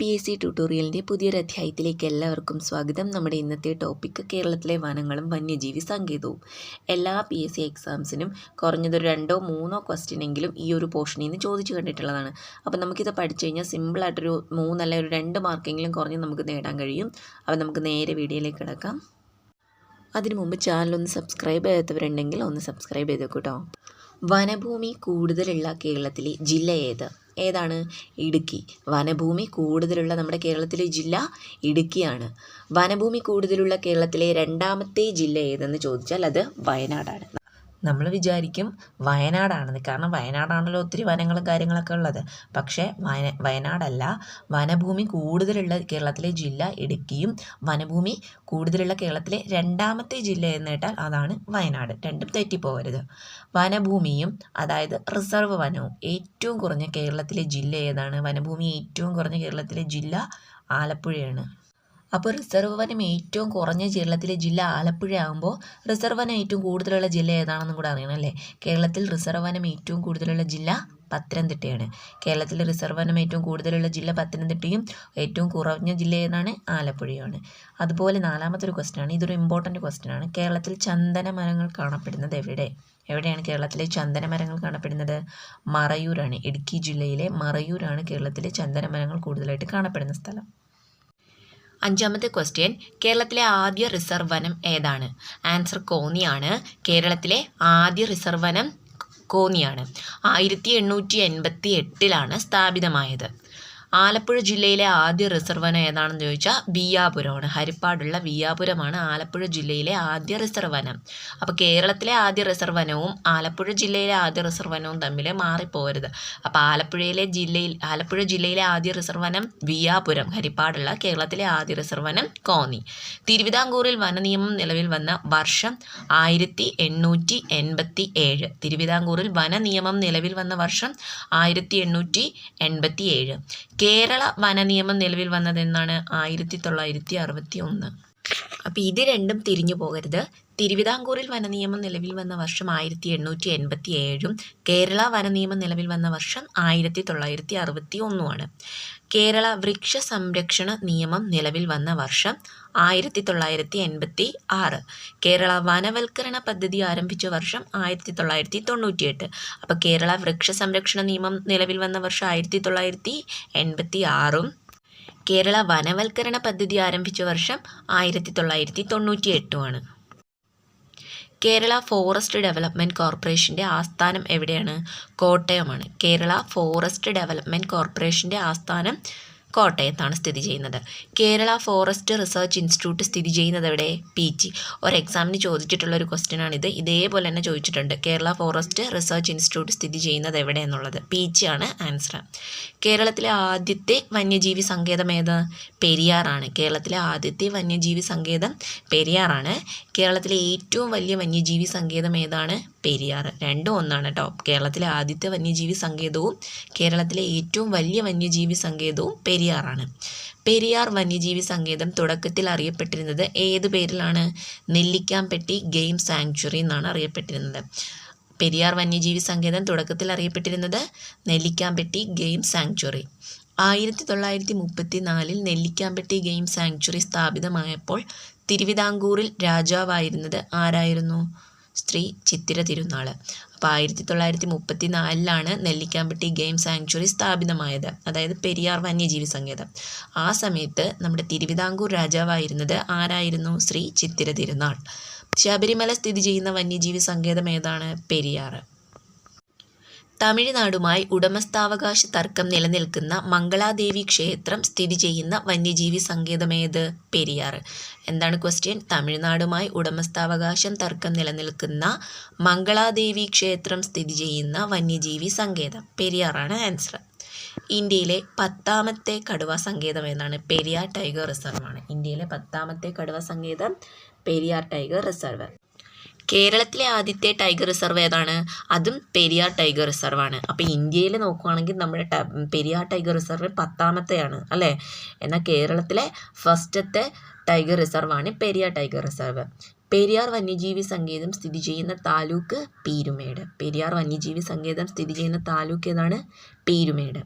P S C ട്യൂട്ടോറിയലിന്റെ പുതിയൊരു അധ്യായത്തിലേക്ക് എല്ലാവർക്കും സ്വാഗതം. നമ്മുടെ ഇന്നത്തെ ടോപ്പിക്ക് കേരളത്തിലെ വനങ്ങളും വന്യജീവി സങ്കേതവും. എല്ലാ പി എസ് സി എക്സാംസിനും കുറഞ്ഞതൊരു രണ്ടോ മൂന്നോ ക്വസ്റ്റ്യൻ എങ്കിലും ഈ ഒരു പോർഷനിൽ നിന്ന് ചോദിച്ചു കണ്ടിട്ടുള്ളതാണ്. അപ്പോൾ നമുക്കിത് പഠിച്ചു കഴിഞ്ഞാൽ സിമ്പിളായിട്ടൊരു മൂന്നല്ല ഒരു രണ്ട് മാർക്കെങ്കിലും കുറഞ്ഞ് നമുക്ക് നേടാൻ കഴിയും. അപ്പോൾ നമുക്ക് നേരെ വീഡിയോയിലേക്ക് കിടക്കാം. അതിനു മുമ്പ് ചാനൽ ഒന്ന് സബ്സ്ക്രൈബ് ചെയ്യാത്തവരുണ്ടെങ്കിൽ ഒന്ന് സബ്സ്ക്രൈബ് ചെയ്തേക്കൂട്ടോ വനഭൂമി കൂടുതലുള്ള കേരളത്തിലെ ജില്ല ഏത്? ഏതാണ്? ഇടുക്കി. വനഭൂമി കൂടുതലുള്ള നമ്മുടെ കേരളത്തിലെ ജില്ല ഇടുക്കിയാണ്. വനഭൂമി കൂടുതലുള്ള കേരളത്തിലെ രണ്ടാമത്തെ ജില്ല ഏതെന്ന് ചോദിച്ചാൽ അത് വയനാടാണ്. നമ്മൾ വിചാരിക്കും വയനാടാണെന്ന്. കാരണം വയനാടാണല്ലോ ഒത്തിരി വനങ്ങളും കാര്യങ്ങളൊക്കെ ഉള്ളത്. പക്ഷേ വയന വയനാടല്ല. വനഭൂമി കൂടുതലുള്ള കേരളത്തിലെ ജില്ല ഇടുക്കിയും വനഭൂമി കൂടുതലുള്ള കേരളത്തിലെ രണ്ടാമത്തെ ജില്ല എന്ന് കേട്ടാൽ അതാണ് വയനാട്. രണ്ടും തെറ്റിപ്പോകരുത്. വനഭൂമിയും അതായത് റിസർവ് വനവും ഏറ്റവും കുറഞ്ഞ കേരളത്തിലെ ജില്ല ഏതാണ്? വനഭൂമി ഏറ്റവും കുറഞ്ഞ കേരളത്തിലെ ജില്ല ആലപ്പുഴയാണ്. അപ്പോൾ റിസർവ് വനം ഏറ്റവും കുറഞ്ഞ കേരളത്തിലെ ജില്ല ആലപ്പുഴ ആകുമ്പോൾ റിസർവ് വനം ഏറ്റവും കൂടുതലുള്ള ജില്ല ഏതാണെന്നും കൂടെ അറിയണം അല്ലേ? കേരളത്തിൽ റിസർവ് വനം ഏറ്റവും കൂടുതലുള്ള ജില്ല പത്തനംതിട്ടയാണ്. കേരളത്തിലെ റിസർവ് വനം ഏറ്റവും കൂടുതലുള്ള ജില്ല പത്തനംതിട്ടയും ഏറ്റവും കുറഞ്ഞ ജില്ല ഏതാണ്? ആലപ്പുഴയാണ് അതുപോലെ നാലാമത്തെ ഒരു ക്വസ്റ്റനാണ് ഇതൊരു ഇമ്പോർട്ടന്റ് ആണ്. കേരളത്തിൽ ചന്ദന മരങ്ങൾ കാണപ്പെടുന്നത് എവിടെ? എവിടെയാണ് കേരളത്തിലെ ചന്ദന മരങ്ങൾ കാണപ്പെടുന്നത്? മറയൂരാണ്. ഇടുക്കി ജില്ലയിലെ മറയൂരാണ് കേരളത്തിലെ ചന്ദന മരങ്ങൾ കൂടുതലായിട്ട് കാണപ്പെടുന്ന സ്ഥലം. അഞ്ചാമത്തെ ക്വസ്റ്റ്യൻ കേരളത്തിലെ ആദ്യ റിസർവ് വനം ഏതാണ്? ആൻസർ കോന്നിയാണ്. കേരളത്തിലെ ആദ്യ റിസർവ് വനം കോന്നിയാണ്. ആയിരത്തി എണ്ണൂറ്റി എൺപത്തി എട്ടിലാണ് സ്ഥാപിതമായത്. ആലപ്പുഴ ജില്ലയിലെ ആദ്യ റിസർവ് വനം ഏതാണെന്ന് ചോദിച്ചാൽ വിയാപുരമാണ്. ഹരിപ്പാടുള്ള ബിയാപുരമാണ് ആലപ്പുഴ ജില്ലയിലെ ആദ്യ റിസർവ് വനം. അപ്പോൾ കേരളത്തിലെ ആദ്യ റിസർവ് വനവും ആലപ്പുഴ ജില്ലയിലെ ആദ്യ റിസർവ് വനവും തമ്മിൽ മാറിപ്പോകരുത് അപ്പോൾ ആലപ്പുഴയിലെ ജില്ലയിൽ ആലപ്പുഴ ജില്ലയിലെ ആദ്യ റിസർവ് വനം വിയാപുരം ഹരിപ്പാടുള്ള കേരളത്തിലെ ആദ്യ റിസർവ് വനം കോന്നി. തിരുവിതാംകൂറിൽ വനനിയമം നിലവിൽ വന്ന വർഷം ആയിരത്തി എണ്ണൂറ്റി എൺപത്തി ഏഴ് തിരുവിതാംകൂറിൽ വനനിയമം നിലവിൽ വന്ന വർഷം ആയിരത്തി എണ്ണൂറ്റി എൺപത്തി ഏഴ് കേരള വനനിയമം നിലവിൽ വന്നതെന്നാണ് ആയിരത്തി തൊള്ളായിരത്തി അറുപത്തി ഒന്ന് അപ്പോൾ ഇത് രണ്ടും തിരിഞ്ഞു പോകരുത്. തിരുവിതാംകൂറിൽ വനനിയമം നിലവിൽ വന്ന വർഷം ആയിരത്തി എണ്ണൂറ്റി എൺപത്തി ഏഴും കേരള വനനിയമം നിലവിൽ വന്ന വർഷം ആയിരത്തി തൊള്ളായിരത്തി അറുപത്തി ഒന്നുമാണ് കേരള വൃക്ഷ സംരക്ഷണ നിയമം നിലവിൽ വന്ന വർഷം ആയിരത്തി തൊള്ളായിരത്തി എൺപത്തി ആറ് കേരള വനവൽക്കരണ പദ്ധതി ആരംഭിച്ച വർഷം ആയിരത്തി തൊള്ളായിരത്തി തൊണ്ണൂറ്റിയെട്ട് അപ്പോൾ കേരള വൃക്ഷ സംരക്ഷണ നിയമം നിലവിൽ വന്ന വർഷം ആയിരത്തി തൊള്ളായിരത്തി എൺപത്തി ആറും കേരള വനവൽക്കരണ പദ്ധതി ആരംഭിച്ച വർഷം ആയിരത്തി തൊള്ളായിരത്തി തൊണ്ണൂറ്റി എട്ടുമാണ് കേരള ഫോറസ്റ്റ് ഡെവലപ്മെന്റ് കോർപ്പറേഷന്റെ ആസ്ഥാനം എവിടെയാണ്? കോട്ടയമാണ്. കേരള ഫോറസ്റ്റ് ഡെവലപ്മെന്റ് കോർപ്പറേഷന്റെ ആസ്ഥാനം കോട്ടയത്താണ് സ്ഥിതി ചെയ്യുന്നത്. കേരള ഫോറസ്റ്റ് റിസർച്ച് ഇൻസ്റ്റിറ്റ്യൂട്ട് സ്ഥിതി ചെയ്യുന്നത് എവിടെ? പി ജി ഒരു എക്സാമിന് ചോദിച്ചിട്ടുള്ള ഒരു ക്വസ്റ്റ്യൻ ആണിത് ഇതേപോലെ തന്നെ ചോദിച്ചിട്ടുണ്ട്. കേരള ഫോറസ്റ്റ് റിസർച്ച് ഇൻസ്റ്റിറ്റ്യൂട്ട് സ്ഥിതി ചെയ്യുന്നത് എവിടെ എന്നുള്ളത്? പി ജി ആണ് ആൻസർ കേരളത്തിലെ ആദ്യത്തെ വന്യജീവി സങ്കേതം ഏത്? പെരിയാറാണ്. കേരളത്തിലെ ആദ്യത്തെ വന്യജീവി സങ്കേതം പെരിയാറാണ്. കേരളത്തിലെ ഏറ്റവും വലിയ വന്യജീവി സങ്കേതം ഏതാണ്? പെരിയാർ രണ്ടും ഒന്നാണ് കേട്ടോ കേരളത്തിലെ ആദ്യത്തെ വന്യജീവി സങ്കേതവും കേരളത്തിലെ ഏറ്റവും വലിയ വന്യജീവി സങ്കേതവും പെരിയാറാണ്. പെരിയാർ വന്യജീവി സങ്കേതം തുടക്കത്തിൽ അറിയപ്പെട്ടിരുന്നത് ഏത് പേരിലാണ്? നെല്ലിക്കാംപെട്ടി ഗെയിം സാങ്ച്വറി എന്നാണ് അറിയപ്പെട്ടിരുന്നത്. പെരിയാർ വന്യജീവി സങ്കേതം തുടക്കത്തിൽ അറിയപ്പെട്ടിരുന്നത് നെല്ലിക്കാംപെട്ടി ഗെയിം സാങ്ച്വറി. ആയിരത്തി തൊള്ളായിരത്തി മുപ്പത്തി നാലിൽ നെല്ലിക്കാംപെട്ടി ഗെയിം സാങ്ച്വറി സ്ഥാപിതമായപ്പോൾ തിരുവിതാംകൂറിൽ രാജാവായിരുന്നത് ആരായിരുന്നു? സ്ത്രീ ചിത്തിര തിരുനാൾ അപ്പോൾ ആയിരത്തി തൊള്ളായിരത്തി മുപ്പത്തി നാലിലാണ് നെല്ലിക്കാമ്പട്ടി ഗെയിം സാങ്ച്വറി സ്ഥാപിതമായത്. അതായത് പെരിയാർ വന്യജീവി സങ്കേതം ആ സമയത്ത് നമ്മുടെ തിരുവിതാംകൂർ രാജാവായിരുന്നത് ആരായിരുന്നു? ശ്രീ ചിത്തിര തിരുനാൾ. ശബരിമല സ്ഥിതി ചെയ്യുന്ന വന്യജീവി സങ്കേതം ഏതാണ്? പെരിയാർ തമിഴ്നാടുമായി ഉടമസ്ഥാവകാശ തർക്കം നിലനിൽക്കുന്ന മംഗളാദേവി ക്ഷേത്രം സ്ഥിതി ചെയ്യുന്ന വന്യജീവി സങ്കേതമേത്? പെരിയാർ. എന്താണ് ക്വസ്റ്റ്യൻ തമിഴ്നാടുമായി ഉടമസ്ഥാവകാശം തർക്കം നിലനിൽക്കുന്ന മംഗളാദേവി ക്ഷേത്രം സ്ഥിതി ചെയ്യുന്ന വന്യജീവി സങ്കേതം. പെരിയാറാണ് ആൻസർ ഇന്ത്യയിലെ പത്താമത്തെ കടുവ സങ്കേതം എന്നാണ് പെരിയാർ ടൈഗർ റിസർവ് ആണ്. ഇന്ത്യയിലെ പത്താമത്തെ കടുവ സങ്കേതം പെരിയാർ ടൈഗർ റിസർവ് കേരളത്തിലെ ആദ്യത്തെ ടൈഗർ റിസർവ് ഏതാണ്? അതും പെരിയാർ ടൈഗർ റിസർവ് ആണ്. അപ്പോൾ ഇന്ത്യയിൽ നോക്കുവാണെങ്കിൽ നമ്മുടെ പെരിയാർ ടൈഗർ റിസർവ് പത്താമത്തെയാണ് അല്ലേ? എന്നാൽ കേരളത്തിലെ ഫസ്റ്റത്തെ ടൈഗർ റിസർവ് ആണ് പെരിയാർ ടൈഗർ റിസർവ്. പെരിയാർ വന്യജീവി സങ്കേതം സ്ഥിതി ചെയ്യുന്ന താലൂക്ക് പീരുമേട്. പെരിയാർ വന്യജീവി സങ്കേതം സ്ഥിതി ചെയ്യുന്ന താലൂക്ക് ഏതാണ്? പീരുമേട്.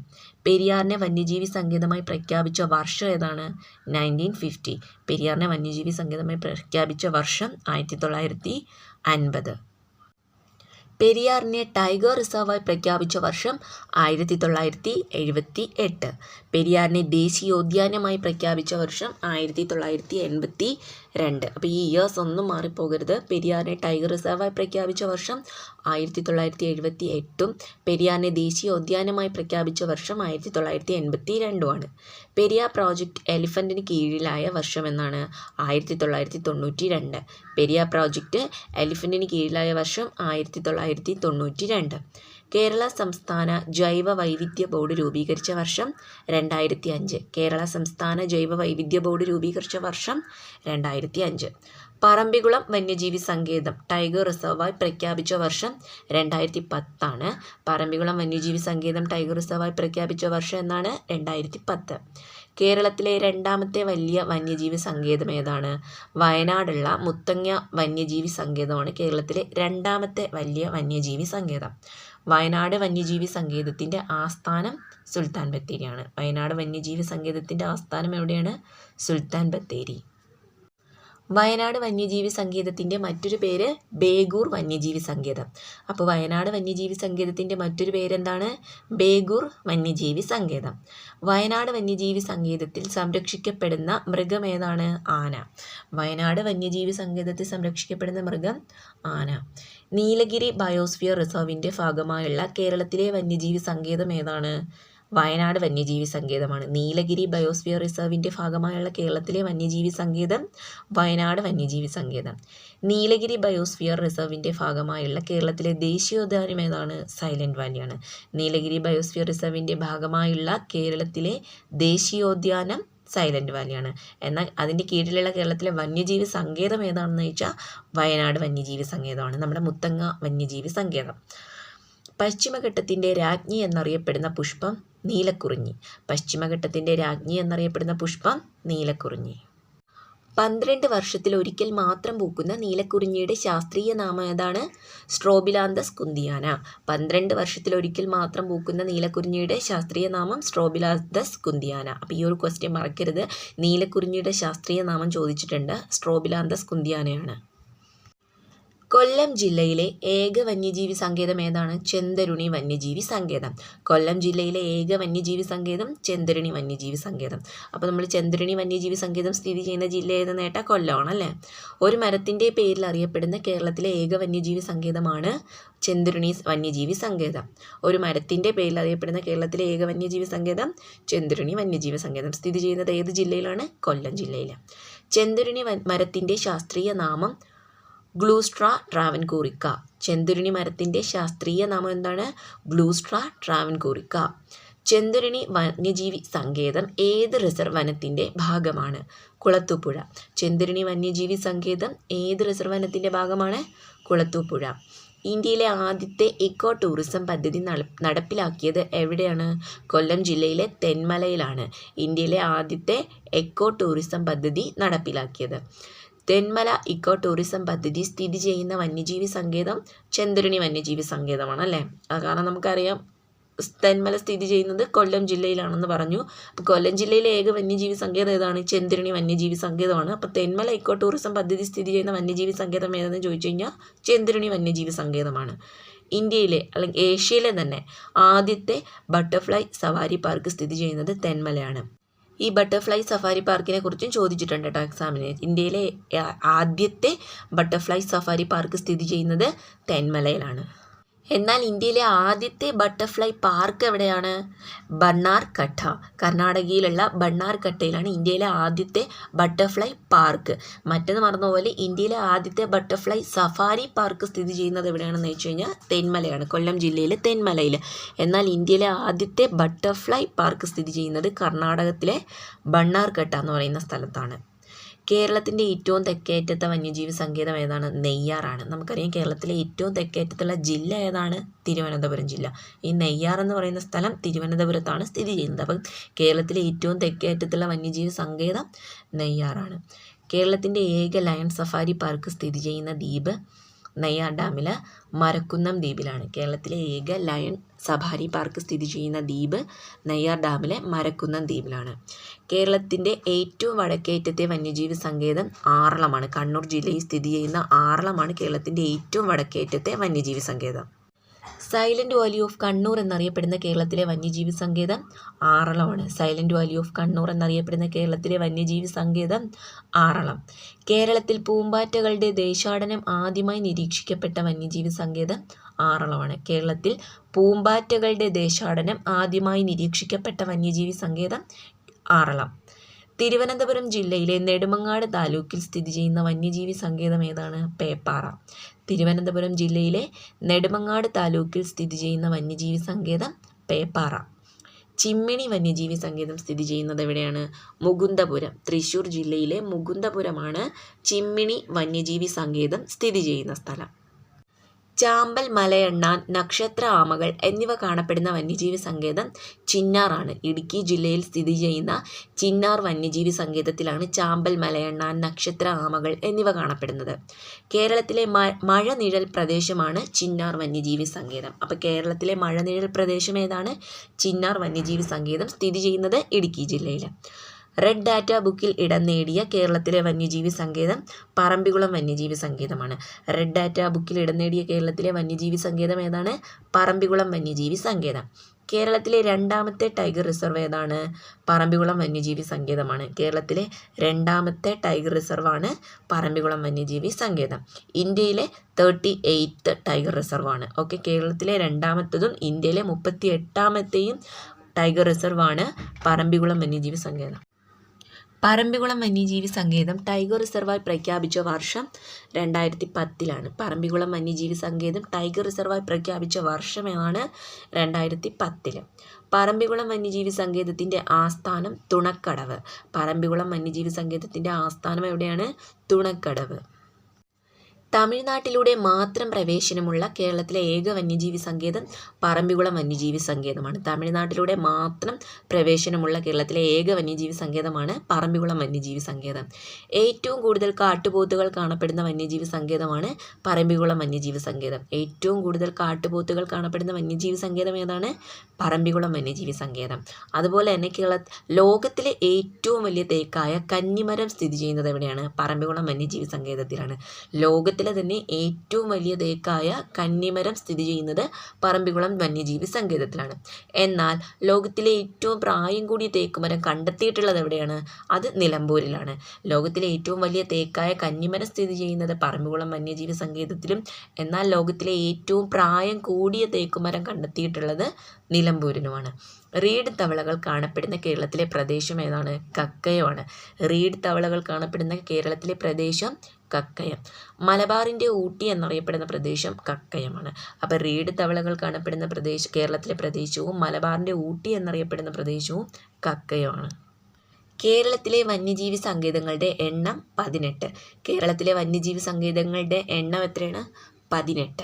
പെരിയാറിനെ വന്യജീവി സങ്കേതമായി പ്രഖ്യാപിച്ച വർഷം ഏതാണ്? നയന്റീൻ ഫിഫ്റ്റി പെരിയാറിനെ വന്യജീവി സങ്കേതമായി പ്രഖ്യാപിച്ച വർഷം ആയിരത്തി തൊള്ളായിരത്തി അൻപത്. പെരിയാറിനെ ടൈഗർ റിസർവായി പ്രഖ്യാപിച്ച വർഷം ആയിരത്തി തൊള്ളായിരത്തി എഴുപത്തി എട്ട് പെരിയാറിനെ ദേശീയോദ്യാനമായി പ്രഖ്യാപിച്ച വർഷം ആയിരത്തി തൊള്ളായിരത്തി എൺപത്തി രണ്ട്. അപ്പോൾ ഈ ഇയേഴ്സ് ഒന്നും മാറിപ്പോകരുത്. പെരിയാറിനെ ടൈഗർ റിസർവായി പ്രഖ്യാപിച്ച വർഷം ആയിരത്തി തൊള്ളായിരത്തി എഴുപത്തി എട്ടും പെരിയാറിനെ ദേശീയോദ്യാനമായി പ്രഖ്യാപിച്ച വർഷം ആയിരത്തി തൊള്ളായിരത്തി എൺപത്തി രണ്ടുമാണ് പെരിയാർ പ്രോജക്റ്റ് എലിഫന്റിന് കീഴിലായ വർഷം എന്നാണ് ആയിരത്തി തൊള്ളായിരത്തി തൊണ്ണൂറ്റി രണ്ട് പെരിയാർ പ്രോജക്റ്റ് എലിഫന്റിന് കീഴിലായ വർഷം ആയിരത്തി തൊള്ളായിരത്തി തൊണ്ണൂറ്റി രണ്ട് കേരള സംസ്ഥാന ജൈവ വൈവിധ്യ ബോർഡ് രൂപീകരിച്ച വർഷം രണ്ടായിരത്തി അഞ്ച് കേരള സംസ്ഥാന ജൈവ വൈവിധ്യ ബോർഡ് രൂപീകരിച്ച വർഷം രണ്ടായിരത്തി അഞ്ച് പറമ്പിക്കുളം വന്യജീവി സങ്കേതം ടൈഗർ റിസർവായി പ്രഖ്യാപിച്ച വർഷം രണ്ടായിരത്തി പത്താണ് പറമ്പിക്കുളം വന്യജീവി സങ്കേതം ടൈഗർ റിസർവായി പ്രഖ്യാപിച്ച വർഷം എന്നാണ് രണ്ടായിരത്തി പത്ത് കേരളത്തിലെ രണ്ടാമത്തെ വലിയ വന്യജീവി സങ്കേതം ഏതാണ്? വയനാടുള്ള മുത്തങ്ങ വന്യജീവി സങ്കേതമാണ് കേരളത്തിലെ രണ്ടാമത്തെ വലിയ വന്യജീവി സങ്കേതം. വയനാട് വന്യജീവി സങ്കേതത്തിന്റെ ആസ്ഥാനം സുൽത്താൻ ബത്തേരിയാണ്. വയനാട് വന്യജീവി സങ്കേതത്തിന്റെ ആസ്ഥാനം എവിടെയാണ്? സുൽത്താൻ ബത്തേരി. വയനാട് വന്യജീവി സങ്കേതത്തിന്റെ മറ്റൊരു പേര് ബേഗൂർ വന്യജീവി സങ്കേതം. അപ്പോൾ വയനാട് വന്യജീവി സങ്കേതത്തിന്റെ മറ്റൊരു പേരെന്താണ്? ബേഗൂർ വന്യജീവി സങ്കേതം. വയനാട് വന്യജീവി സങ്കേതത്തിൽ സംരക്ഷിക്കപ്പെടുന്ന മൃഗം ഏതാണ്? ആന. വയനാട് വന്യജീവി സങ്കേതത്തിൽ സംരക്ഷിക്കപ്പെടുന്ന മൃഗം ആന. നീലഗിരി ബയോസ്ഫിയർ റിസർവിന്റെ ഭാഗമായുള്ള കേരളത്തിലെ വന്യജീവി സങ്കേതം ഏതാണ്? വയനാട് വന്യജീവി സങ്കേതമാണ്. നീലഗിരി ബയോസ്ഫിയർ റിസർവിന്റെ ഭാഗമായുള്ള കേരളത്തിലെ വന്യജീവി സങ്കേതം വയനാട് വന്യജീവി സങ്കേതം. നീലഗിരി ബയോസ്ഫിയർ റിസർവിന്റെ ഭാഗമായുള്ള കേരളത്തിലെ ദേശീയോദ്യാനം ഏതാണ്? സൈലന്റ് വാലിയാണ്. നീലഗിരി ബയോസ്ഫിയർ റിസർവിന്റെ ഭാഗമായുള്ള കേരളത്തിലെ ദേശീയോദ്യാനം സൈലന്റ് വാലിയാണ്. എന്നാൽ അതിന്റെ കീഴിലുള്ള കേരളത്തിലെ വന്യജീവി സങ്കേതം ഏതാണെന്ന് ചോദിച്ചാൽ വയനാട് വന്യജീവി സങ്കേതമാണ്. നമ്മുടെ മുത്തങ്ങ വന്യജീവി സങ്കേതം. പശ്ചിമഘട്ടത്തിന്റെ രാജ്ഞി എന്നറിയപ്പെടുന്ന പുഷ്പം നീലക്കുറിഞ്ഞി. പശ്ചിമഘട്ടത്തിന്റെ രാജ്ഞി എന്നറിയപ്പെടുന്ന പുഷ്പം നീലക്കുറിഞ്ഞി. പന്ത്രണ്ട് വർഷത്തിൽ ഒരിക്കൽ മാത്രം പൂക്കുന്ന നീലക്കുറിഞ്ഞിയുടെ ശാസ്ത്രീയ നാമം ഏതാണ്? Strobilanthes kunthiana. പന്ത്രണ്ട് വർഷത്തിൽ ഒരിക്കൽ മാത്രം പൂക്കുന്ന നീലക്കുറിഞ്ഞിയുടെ ശാസ്ത്രീയ നാമം സ്ട്രോബിലാന്തസ് കുന്തിയാന. അപ്പോൾ ഈ ഒരു ക്വസ്റ്റ്യൻ മറക്കരുത്. നീലക്കുറിഞ്ഞിയുടെ ശാസ്ത്രീയ നാമം ചോദിച്ചിട്ടുണ്ട്. സ്ട്രോബിലാന്തസ് കുന്തിയാനയാണ്. കൊല്ലം ജില്ലയിലെ ഏക വന്യജീവി സങ്കേതം ഏതാണ്? ചെന്തരുണി വന്യജീവി സങ്കേതം. കൊല്ലം ജില്ലയിലെ ഏക വന്യജീവി സങ്കേതം ചെന്തരുണി വന്യജീവി സങ്കേതം. അപ്പോൾ നമ്മൾ ചെന്തരുണി വന്യജീവി സങ്കേതം സ്ഥിതി ചെയ്യുന്ന ജില്ല ഏതെന്ന് നേട്ട? കൊല്ലമാണ് അല്ലേ ഒരു മരത്തിന്റെ പേരിൽ അറിയപ്പെടുന്ന കേരളത്തിലെ ഏക വന്യജീവി സങ്കേതമാണ് ചെന്തുരുണി വന്യജീവി സങ്കേതം. ഒരു മരത്തിന്റെ പേരിൽ അറിയപ്പെടുന്ന കേരളത്തിലെ ഏക വന്യജീവി സങ്കേതം ചെന്തുരുണി വന്യജീവി സങ്കേതം സ്ഥിതി ചെയ്യുന്നത് ഏത് ജില്ലയിലാണ്? കൊല്ലം ജില്ലയിൽ ചെന്തുരുണി മരത്തിന്റെ ശാസ്ത്രീയ നാമം ഗ്ലൂസ്ട്ര ട്രാവൻകൂറിക്ക. ചെന്തുരുണി മരത്തിന്റെ ശാസ്ത്രീയ നാമം എന്താണ്? ഗ്ലൂസ്ട്ര ട്രാവൻകൂറിക്ക. ചെന്തുരുണി വന്യജീവി സങ്കേതം ഏത് റിസർവ് വനത്തിന്റെ ഭാഗമാണ്? കുളത്തൂപ്പുഴ. ചെന്തുരുണി വന്യജീവി സങ്കേതം ഏത് റിസർവ് വനത്തിന്റെ ഭാഗമാണ്? കുളത്തൂപ്പുഴ. ഇന്ത്യയിലെ ആദ്യത്തെ ഇക്കോ ടൂറിസം പദ്ധതി നടപ്പിലാക്കിയത് എവിടെയാണ്? കൊല്ലം ജില്ലയിലെ തെന്മലയിലാണ്. ഇന്ത്യയിലെ ആദ്യത്തെ എക്കോ ടൂറിസം പദ്ധതി നടപ്പിലാക്കിയത്. തെന്മല ഇക്കോ ടൂറിസം പദ്ധതി സ്ഥിതി ചെയ്യുന്ന വന്യജീവി സങ്കേതം ചെന്തുരുണി വന്യജീവി സങ്കേതമാണ് അല്ലേ? കാരണം നമുക്കറിയാം തെന്മല സ്ഥിതി ചെയ്യുന്നത് കൊല്ലം ജില്ലയിലാണെന്ന് പറഞ്ഞു. അപ്പോൾ കൊല്ലം ജില്ലയിലെ ഏക വന്യജീവി സങ്കേതം ഏതാണ്? ചെന്തുരുണി വന്യജീവി സങ്കേതമാണ്. അപ്പോൾ തെന്മല ഇക്കോ ടൂറിസം പദ്ധതി സ്ഥിതി ചെയ്യുന്ന വന്യജീവി സങ്കേതം ഏതെന്ന് ചോദിച്ചു കഴിഞ്ഞാൽ ചെന്തുരുണി വന്യജീവി സങ്കേതമാണ്. ഇന്ത്യയിലെ അല്ലെങ്കിൽ ഏഷ്യയിലെ തന്നെ ആദ്യത്തെ ബട്ടർഫ്ലൈ സവാരി പാർക്ക് സ്ഥിതി ചെയ്യുന്നത് തെന്മലയാണ്. ഈ ബട്ടർഫ്ലൈ സഫാരി പാർക്കിനെ കുറിച്ചും ചോദിച്ചിട്ടുണ്ട് കേട്ടോ എക്സാമിന് ഇന്ത്യയിലെ ആദ്യത്തെ ബട്ടർഫ്ലൈ സഫാരി പാർക്ക് സ്ഥിതി ചെയ്യുന്നത് തെന്മലയിലാണ്. എന്നാൽ ഇന്ത്യയിലെ ആദ്യത്തെ ബട്ടർഫ്ലൈ പാർക്ക് എവിടെയാണ്? ബണ്ണാർഘട്ട കർണാടകയിലുള്ള ബണ്ണാർഘട്ടയിലാണ് ഇന്ത്യയിലെ ആദ്യത്തെ ബട്ടർഫ്ലൈ പാർക്ക്. മറ്റേത് മറന്നപോലെ ഇന്ത്യയിലെ ആദ്യത്തെ ബട്ടർഫ്ലൈ സഫാരി പാർക്ക് സ്ഥിതി ചെയ്യുന്നത് എവിടെയാണെന്ന് വെച്ച് കഴിഞ്ഞാൽ തെന്മലയാണ്. കൊല്ലം ജില്ലയിലെ തെന്മലയിൽ. എന്നാൽ ഇന്ത്യയിലെ ആദ്യത്തെ ബട്ടർഫ്ലൈ പാർക്ക് സ്ഥിതി ചെയ്യുന്നത് കർണാടകത്തിലെ ബണ്ണാർഘട്ട എന്ന് പറയുന്ന സ്ഥലത്താണ്. കേരളത്തിന്റെ ഏറ്റവും തെക്കേറ്റത്തെ വന്യജീവി സങ്കേതം ഏതാണ്? നെയ്യാറാണ്. നമുക്കറിയാം കേരളത്തിലെ ഏറ്റവും തെക്കേറ്റത്തുള്ള ജില്ല ഏതാണ്? തിരുവനന്തപുരം ജില്ല. ഈ നെയ്യാർ എന്ന് പറയുന്ന സ്ഥലം തിരുവനന്തപുരത്താണ് സ്ഥിതി ചെയ്യുന്നത്. അപ്പം കേരളത്തിലെ ഏറ്റവും തെക്കേറ്റത്തുള്ള വന്യജീവി സങ്കേതം നെയ്യാറാണ്. കേരളത്തിന്റെ ഏക ലയൺ സഫാരി പാർക്ക് സ്ഥിതി ചെയ്യുന്ന ദ്വീപ് നെയ്യാർ ഡാമിലെ മരക്കുന്നം ദ്വീപിലാണ്. കേരളത്തിലെ ഏക ലയൺ സഫാരി പാർക്ക് സ്ഥിതി ചെയ്യുന്ന ദ്വീപ് നെയ്യാർ ഡാമിലെ മരക്കുന്നം ദ്വീപിലാണ്. കേരളത്തിന്റെ ഏറ്റവും വടക്കേറ്റത്തെ വന്യജീവി സങ്കേതം ആറളമാണ്. കണ്ണൂർ ജില്ലയിൽ സ്ഥിതി ചെയ്യുന്ന ആറളമാണ് കേരളത്തിന്റെ ഏറ്റവും വടക്കേറ്റത്തെ വന്യജീവി സങ്കേതം. സൈലന്റ് വാലി ഓഫ് കണ്ണൂർ എന്നറിയപ്പെടുന്ന കേരളത്തിലെ വന്യജീവി സങ്കേതം ആറളമാണ്. സൈലന്റ് വാലി ഓഫ് കണ്ണൂർ എന്നറിയപ്പെടുന്ന കേരളത്തിലെ വന്യജീവി സങ്കേതം ആറളം. കേരളത്തിൽ പൂമ്പാറ്റകളുടെ ദേശാടനം ആദ്യമായി നിരീക്ഷിക്കപ്പെട്ട വന്യജീവി സങ്കേതം ആറളമാണ്. കേരളത്തിൽ പൂമ്പാറ്റകളുടെ ദേശാടനം ആദ്യമായി നിരീക്ഷിക്കപ്പെട്ട വന്യജീവി സങ്കേതം ആറളം. തിരുവനന്തപുരം ജില്ലയിലെ നെടുമങ്ങാട് താലൂക്കിൽ സ്ഥിതി ചെയ്യുന്ന വന്യജീവി സങ്കേതം ഏതാണ്? പേപ്പാറ. തിരുവനന്തപുരം ജില്ലയിലെ നെടുമങ്ങാട് താലൂക്കിൽ സ്ഥിതി ചെയ്യുന്ന വന്യജീവി സങ്കേതം പേപ്പാറ. ചിമ്മിണി വന്യജീവി സങ്കേതം സ്ഥിതി ചെയ്യുന്നത് എവിടെയാണ്? മുകുന്ദപുരം. തൃശ്ശൂർ ജില്ലയിലെ മുകുന്ദപുരമാണ് ചിമ്മിണി വന്യജീവി സങ്കേതം സ്ഥിതി ചെയ്യുന്ന സ്ഥലം. ചാമ്പൽ മലയണ്ണാൻ നക്ഷത്ര ആമകൾ എന്നിവ കാണപ്പെടുന്ന വന്യജീവി സങ്കേതം ചിന്നാറാണ്. ഇടുക്കി ജില്ലയിൽ സ്ഥിതി ചെയ്യുന്ന ചിന്നാർ വന്യജീവി സങ്കേതത്തിലാണ് ചാമ്പൽ മലയണ്ണാൻ നക്ഷത്ര ആമകൾ എന്നിവ കാണപ്പെടുന്നത്. കേരളത്തിലെ മഴനിഴൽ പ്രദേശമാണ് ചിന്നാർ വന്യജീവി സങ്കേതം. അപ്പോൾ കേരളത്തിലെ മഴനിഴൽ പ്രദേശം ഏതാണ്? ചിന്നാർ വന്യജീവി സങ്കേതം സ്ഥിതി ചെയ്യുന്നത് ഇടുക്കി ജില്ലയിൽ റെഡ് ഡാറ്റ ബുക്കിൽ ഇടം നേടിയ കേരളത്തിലെ വന്യജീവി സങ്കേതം പറമ്പിക്കുളം വന്യജീവി സങ്കേതമാണ്. റെഡ് ഡാറ്റ ബുക്കിൽ ഇടം നേടിയ കേരളത്തിലെ വന്യജീവി സങ്കേതം ഏതാണ്? പറമ്പിക്കുളം വന്യജീവി സങ്കേതം. കേരളത്തിലെ രണ്ടാമത്തെ ടൈഗർ റിസർവ് ഏതാണ്? പറമ്പിക്കുളം വന്യജീവി സങ്കേതമാണ്. കേരളത്തിലെ രണ്ടാമത്തെ ടൈഗർ റിസർവാണ് പറമ്പിക്കുളം വന്യജീവി സങ്കേതം. ഇന്ത്യയിലെ തേർട്ടി എയ്ത്ത് ടൈഗർ റിസർവാണ്. ഓക്കെ കേരളത്തിലെ രണ്ടാമത്തതും ഇന്ത്യയിലെ മുപ്പത്തി എട്ടാമത്തെയും ടൈഗർ റിസർവാണ് പറമ്പിക്കുളം വന്യജീവി സങ്കേതം. പറമ്പിക്കുളം വന്യജീവി സങ്കേതം ടൈഗർ റിസർവായി പ്രഖ്യാപിച്ച വർഷം രണ്ടായിരത്തി പത്തിലാണ് പറമ്പിക്കുളം വന്യജീവി സങ്കേതം ടൈഗർ റിസർവായി പ്രഖ്യാപിച്ച വർഷമാണ് രണ്ടായിരത്തി പത്തിൽ പറമ്പിക്കുളം വന്യജീവി സങ്കേതത്തിന്റെ ആസ്ഥാനം തുണക്കടവ്. പറമ്പിക്കുളം വന്യജീവി സങ്കേതത്തിന്റെ ആസ്ഥാനം എവിടെയാണ്? തുണക്കടവ്. തമിഴ്നാട്ടിലൂടെ മാത്രം പ്രവേശനമുള്ള കേരളത്തിലെ ഏക വന്യജീവി സങ്കേതം പറമ്പിക്കുളം വന്യജീവി സങ്കേതമാണ്. തമിഴ്നാട്ടിലൂടെ മാത്രം പ്രവേശനമുള്ള കേരളത്തിലെ ഏക വന്യജീവി സങ്കേതമാണ് പറമ്പിക്കുളം വന്യജീവി സങ്കേതം. ഏറ്റവും കൂടുതൽ കാട്ടുപോത്തുകൾ കാണപ്പെടുന്ന വന്യജീവി സങ്കേതമാണ് പറമ്പിക്കുളം വന്യജീവി സങ്കേതം. ഏറ്റവും കൂടുതൽ കാട്ടുപോത്തുകൾ കാണപ്പെടുന്ന വന്യജീവി സങ്കേതം ഏതാണ്? പറമ്പിക്കുളം വന്യജീവി സങ്കേതം. അതുപോലെ തന്നെ കേരള ലോകത്തിലെ ഏറ്റവും വലിയ തേക്കായ കന്നിമരം സ്ഥിതി ചെയ്യുന്നത് എവിടെയാണ്? പറമ്പിക്കുളം വന്യജീവി സങ്കേതത്തിലാണ്. ലോകത്തിൽ കേരളത്തിലെ തന്നെ ഏറ്റവും വലിയ തേക്കായ കന്നിമരം സ്ഥിതി ചെയ്യുന്നത് പറമ്പിക്കുളം വന്യജീവി സങ്കേതത്തിലാണ്. എന്നാൽ ലോകത്തിലെ ഏറ്റവും പ്രായം കൂടിയ തേക്കുമരം കണ്ടെത്തിയിട്ടുള്ളത് എവിടെയാണ്? അത് നിലമ്പൂരിലാണ്. ലോകത്തിലെ ഏറ്റവും വലിയ തേക്കായ കന്നിമരം സ്ഥിതി ചെയ്യുന്നത് പറമ്പിക്കുളം വന്യജീവി സങ്കേതത്തിലും എന്നാൽ ലോകത്തിലെ ഏറ്റവും പ്രായം കൂടിയ തേക്കുമരം കണ്ടെത്തിയിട്ടുള്ളത് നിലമ്പൂരിനുമാണ്. റീഡ് തവളകൾ കാണപ്പെടുന്ന കേരളത്തിലെ പ്രദേശം ഏതാണ്? കക്കയമാണ്. റീഡ് തവളകൾ കാണപ്പെടുന്ന കേരളത്തിലെ പ്രദേശം കക്കയം. മലബാറിന്റെ ഊട്ടി എന്നറിയപ്പെടുന്ന പ്രദേശം കക്കയമാണ്. അപ്പോൾ റീഡ് തവളകൾ കാണപ്പെടുന്ന പ്രദേശം കേരളത്തിലെ പ്രദേശവും മലബാറിന്റെ ഊട്ടി എന്നറിയപ്പെടുന്ന പ്രദേശവും കക്കയമാണ്. കേരളത്തിലെ വന്യജീവി സങ്കേതങ്ങളുടെ എണ്ണം പതിനെട്ട്. കേരളത്തിലെ വന്യജീവി സങ്കേതങ്ങളുടെ എണ്ണം എത്രയാണ്? പതിനെട്ട്.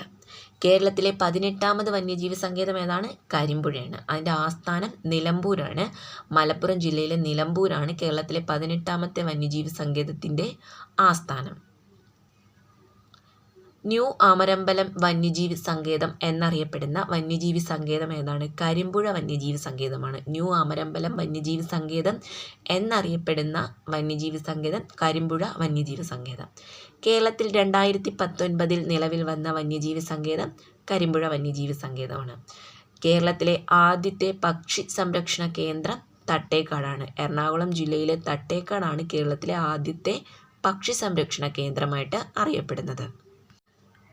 കേരളത്തിലെ പതിനെട്ടാമത് വന്യജീവി സങ്കേതം ഏതാണ്? കരിമ്പുഴയാണ്. അതിന്റെ ആസ്ഥാനം നിലമ്പൂരാണ്. മലപ്പുറം ജില്ലയിലെ നിലമ്പൂരാണ് കേരളത്തിലെ പതിനെട്ടാമത്തെ വന്യജീവി സങ്കേതത്തിന്റെ ആസ്ഥാനം. ന്യൂ ആമരമ്പലം വന്യജീവി സങ്കേതം എന്നറിയപ്പെടുന്ന വന്യജീവി സങ്കേതം ഏതാണ്? കരിമ്പുഴ വന്യജീവി സങ്കേതമാണ്. ന്യൂ ആമരമ്പലം വന്യജീവി സങ്കേതം എന്നറിയപ്പെടുന്ന വന്യജീവി സങ്കേതം കരിമ്പുഴ വന്യജീവി സങ്കേതം. കേരളത്തിൽ രണ്ടായിരത്തി പത്തൊൻപതിൽ നിലവിൽ വന്ന വന്യജീവി സങ്കേതം കരിമ്പുഴ വന്യജീവി സങ്കേതമാണ്. കേരളത്തിലെ ആദ്യത്തെ പക്ഷി സംരക്ഷണ കേന്ദ്രം തട്ടേക്കാടാണ്. എറണാകുളം ജില്ലയിലെ തട്ടേക്കാടാണ് കേരളത്തിലെ ആദ്യത്തെ പക്ഷി സംരക്ഷണ കേന്ദ്രമായിട്ട് അറിയപ്പെടുന്നത്.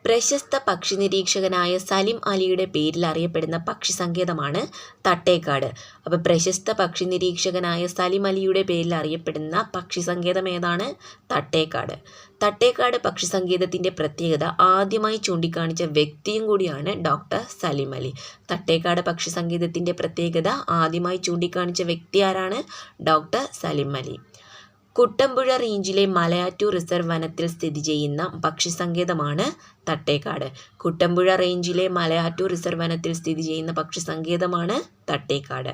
പ്രശസ്ത പക്ഷി നിരീക്ഷകനായ സലിം അലിയുടെ പേരിൽ അറിയപ്പെടുന്ന പക്ഷി സങ്കേതമാണ് തട്ടേക്കാട്. അപ്പോൾ പ്രശസ്ത പക്ഷി നിരീക്ഷകനായ സലിം അലിയുടെ പേരിൽ അറിയപ്പെടുന്ന പക്ഷി സങ്കേതം ഏതാണ്? തട്ടേക്കാട്. തട്ടേക്കാട് പക്ഷി സങ്കേതത്തിന്റെ പ്രത്യേകത ആദ്യമായി ചൂണ്ടിക്കാണിച്ച വ്യക്തിയും കൂടിയാണ് ഡോക്ടർ സലിം അലി. തട്ടേക്കാട് പക്ഷി സങ്കേതത്തിന്റെ പ്രത്യേകത ആദ്യമായി ചൂണ്ടിക്കാണിച്ച വ്യക്തി ആരാണ്? ഡോക്ടർ സലിം അലി. കുട്ടമ്പുഴ റേഞ്ചിലെ മലയാറ്റൂർ റിസർവ് വനത്തിൽ സ്ഥിതി ചെയ്യുന്ന പക്ഷിസങ്കേതമാണ് തട്ടേക്കാട്. കുട്ടമ്പുഴ റേഞ്ചിലെ മലയാറ്റൂർ റിസർവ് വനത്തിൽ സ്ഥിതി ചെയ്യുന്ന പക്ഷിസങ്കേതമാണ് തട്ടേക്കാട്.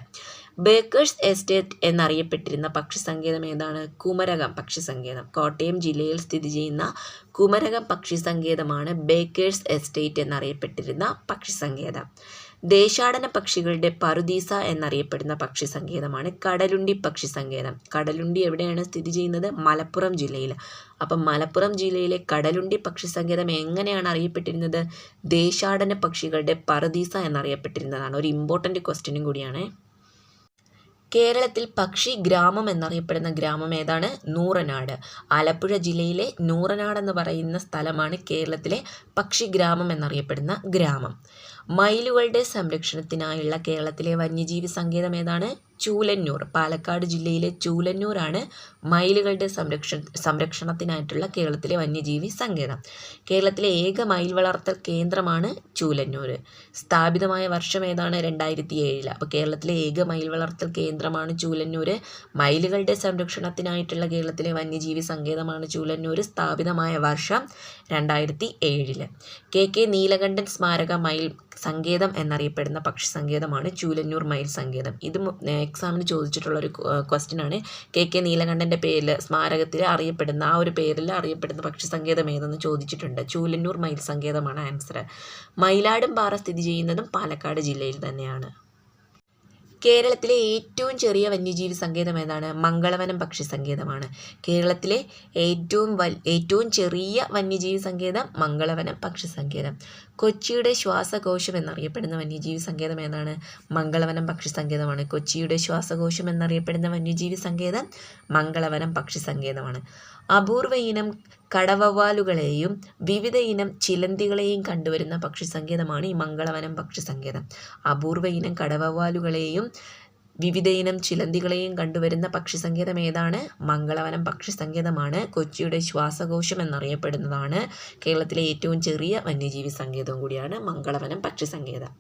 ബേക്കേഴ്സ് എസ്റ്റേറ്റ് എന്നറിയപ്പെട്ടിരുന്ന പക്ഷിസങ്കേതം ഏതാണ്? കുമരകം പക്ഷിസങ്കേതം. കോട്ടയം ജില്ലയിൽ സ്ഥിതി ചെയ്യുന്ന കുമരകം പക്ഷിസങ്കേതമാണ് ബേക്കേഴ്സ് എസ്റ്റേറ്റ് എന്നറിയപ്പെട്ടിരുന്ന പക്ഷിസങ്കേതം. ദേശാടന പക്ഷികളുടെ പറുദീസ എന്നറിയപ്പെടുന്ന പക്ഷി സങ്കേതമാണ് കടലുണ്ടി പക്ഷി സങ്കേതം കടലുണ്ടി എവിടെയാണ് സ്ഥിതി ചെയ്യുന്നത്? മലപ്പുറം ജില്ലയിൽ അപ്പം മലപ്പുറം ജില്ലയിലെ കടലുണ്ടി പക്ഷി സങ്കേതം എങ്ങനെയാണ് അറിയപ്പെട്ടിരുന്നത്? ദേശാടന പക്ഷികളുടെ പറുദീസ എന്നറിയപ്പെട്ടിരുന്നതാണ്. ഒരു ഇമ്പോർട്ടന്റ് ക്വസ്റ്റ്യനും കൂടിയാണ്. കേരളത്തിൽ പക്ഷി ഗ്രാമം എന്നറിയപ്പെടുന്ന ഗ്രാമം ഏതാണ്? നൂറനാട്. ആലപ്പുഴ ജില്ലയിലെ നൂറനാട് എന്ന് പറയുന്ന സ്ഥലമാണ് കേരളത്തിലെ പക്ഷി ഗ്രാമം എന്നറിയപ്പെടുന്ന ഗ്രാമം. മയിലുകളുടെ സംരക്ഷണത്തിനായുള്ള കേരളത്തിലെ വന്യജീവി സങ്കേതം ഏതാണ്? ചൂലന്നൂർ. പാലക്കാട് ജില്ലയിലെ ചൂലന്നൂരാണ് മയിലുകളുടെ സംരക്ഷണ സംരക്ഷണത്തിനായിട്ടുള്ള കേരളത്തിലെ വന്യജീവി സങ്കേതം. കേരളത്തിലെ ഏക മയിൽ വളർത്തൽ കേന്ദ്രമാണ് ചൂലന്നൂർ സ്ഥാപിതമായ വർഷം ഏതാണ്? രണ്ടായിരത്തി ഏഴിൽ അപ്പോൾ കേരളത്തിലെ ഏക മയിൽ വളർത്തൽ കേന്ദ്രമാണ് ചൂലന്നൂർ മയിലുകളുടെ സംരക്ഷണത്തിനായിട്ടുള്ള കേരളത്തിലെ വന്യജീവി സങ്കേതമാണ് ചൂലന്നൂർ സ്ഥാപിതമായ വർഷം രണ്ടായിരത്തി ഏഴിൽ കെ കെ നീലകണ്ഠൻ സ്മാരക മയിൽ സങ്കേതം എന്നറിയപ്പെടുന്ന പക്ഷി സങ്കേതമാണ് ചൂലന്നൂർ മയിൽ സങ്കേതം. ഇത് എക്സാമിന് ചോദിച്ചിട്ടുള്ള ഒരു ക്വസ്റ്റ്യൻ ആണ്. കെ കെ നീലകണ്ഠന്റെ പേരിൽ സ്മാരകത്തിൽ അറിയപ്പെടുന്ന ആ ഒരു പേരിൽ അറിയപ്പെടുന്ന പക്ഷി സങ്കേതം ഏതെന്ന് ചോദിച്ചിട്ടുണ്ട്. ചൂലന്നൂർ മയിൽ സങ്കേതമാണ് ആൻസർ മയിലാടും പാറ സ്ഥിതി ചെയ്യുന്നതും പാലക്കാട് ജില്ലയിൽ തന്നെയാണ്. കേരളത്തിലെ ഏറ്റവും ചെറിയ വന്യജീവി സങ്കേതം ഏതാണ്? മംഗളവനം പക്ഷി സങ്കേതമാണ്. കേരളത്തിലെ ഏറ്റവും ഏറ്റവും ചെറിയ വന്യജീവി സങ്കേതം മംഗളവനം പക്ഷി സങ്കേതം. കൊച്ചിയുടെ ശ്വാസകോശം എന്നറിയപ്പെടുന്ന വന്യജീവി സങ്കേതം ഏതാണ്? മംഗളവനം പക്ഷി സങ്കേതമാണ്. കൊച്ചിയുടെ ശ്വാസകോശം എന്നറിയപ്പെടുന്ന വന്യജീവി സങ്കേതം മംഗളവനം പക്ഷി സങ്കേതമാണ്. അപൂർവ ഇനം കടവവ്വാലുകളെയും വിവിധ ഇനം ചിലന്തികളെയും കണ്ടുവരുന്ന പക്ഷി സങ്കേതമാണ് ഈ മംഗളവനം പക്ഷി സങ്കേതം അപൂർവ ഇനം കടവവ്വാലുകളെയും വിവിധ ഇനം ചിലന്തികളെയും കണ്ടുവരുന്ന പക്ഷി സങ്കേതം ഏതാണ്? മംഗളവനം പക്ഷി സങ്കേതമാണ് കൊച്ചിയുടെ ശ്വാസകോശം എന്നറിയപ്പെടുന്നതാണ് കേരളത്തിലെ ഏറ്റവും ചെറിയ വന്യജീവി സങ്കേതവും കൂടിയാണ് മംഗളവനം പക്ഷി സങ്കേതം